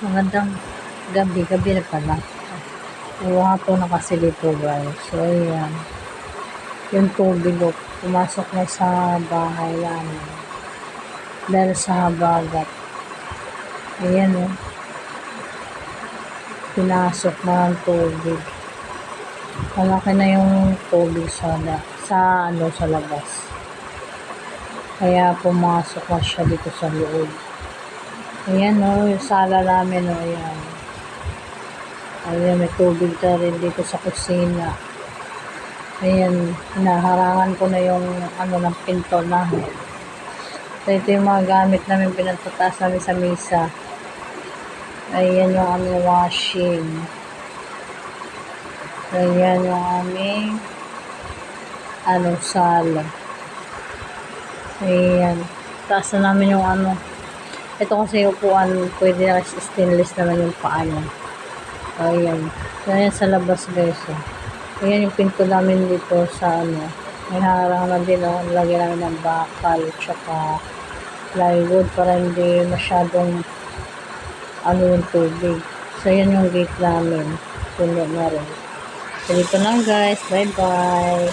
magandang gabi, gabi na pala. Iwa po na kasi dito guys. So, ayan. Yung tubig, pumasok na sa bahay namin. Dahil sa habagat. Ayan, oh. Pinasok na ng tubig. Malaki na yung tubig sa, sa, ano, sa labas. Kaya pumasok na siya dito sa loob. Ayan, oh, yung sala namin, oh, ayan. Ayan, may tubig na rin dito sa kusina. Ayan, naharangan ko na yung ano ng pinto na. So, ito yung mga gamit namin pinagtataas namin sa misa. Ayan yung aming washing. Ayan yung aming ano, sala. Ayan. Taas na namin yung ano. Ito kasi upuan, pwede na stainless naman yung paa niya. Ayan. Ayan sa labas guys. Oh. Ayan yung pinto namin dito sa ano. May harang na din oh. Lagyan namin ng bakal tsaka plywood para hindi masyadong ano yung tubig. So, yan yung gate namin. Puno na rin. So, dito lang guys. Bye-bye.